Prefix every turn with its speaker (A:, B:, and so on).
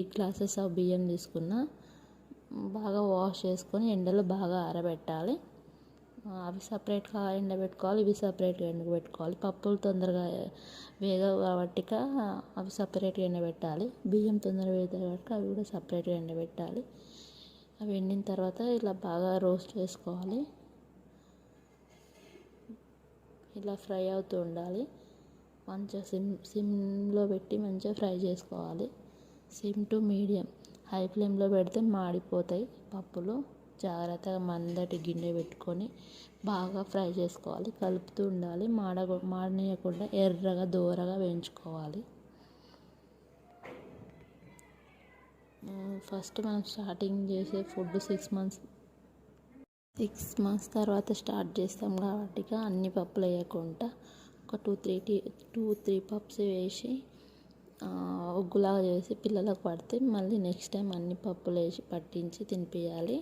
A: ఈ glasses of బియ్యం తీసుకున్న బాగా వాష్ చేసుకొని ఎండలో బాగా ఆరబెట్టాలి. అవి సపరేట్గా ఎండబెట్టుకోవాలి ఇవి సపరేట్గా ఎండబెట్టుకోవాలి. పప్పులు తొందరగా వేగవు కాబట్టి అవి సపరేట్గా ఎండబెట్టాలి. బియ్యం తొందరగా వేగుతాయి కాబట్టి అవి కూడా సపరేట్గా ఎండబెట్టాలి. అవి ఎండిన తర్వాత ఇలా బాగా రోస్ట్ చేసుకోవాలి. ఇలా ఫ్రై అవుతూ ఉండాలి. మంచిగా సిమ్ సిమ్లో పెట్టి మంచిగా ఫ్రై చేసుకోవాలి. సిమ్ టు మీడియం హై ఫ్లేమ్లో పెడితే మాడిపోతాయి. పప్పులు జాగ్రత్తగా మందటి గిన్నె పెట్టుకొని బాగా ఫ్రై చేసుకోవాలి. కలుపుతూ ఉండాలి. మాడ మాడనీయకుండా ఎర్రగా దోరగా వేయించుకోవాలి. ఫస్ట్ మనం స్టార్టింగ్ చేసే food six months six months తర్వాత స్టార్ట్ చేస్తాం కాబట్టి అన్ని పప్పులు వేయకుండా ఒక టూ త్రీ టీ టూ త్రీ పప్స్ వేసి పప్పులాగా చేసి పిల్లలకు పడితే మళ్ళీ నెక్స్ట్ టైం అన్ని పప్పులు వేసి పట్టించి తినిపించాలి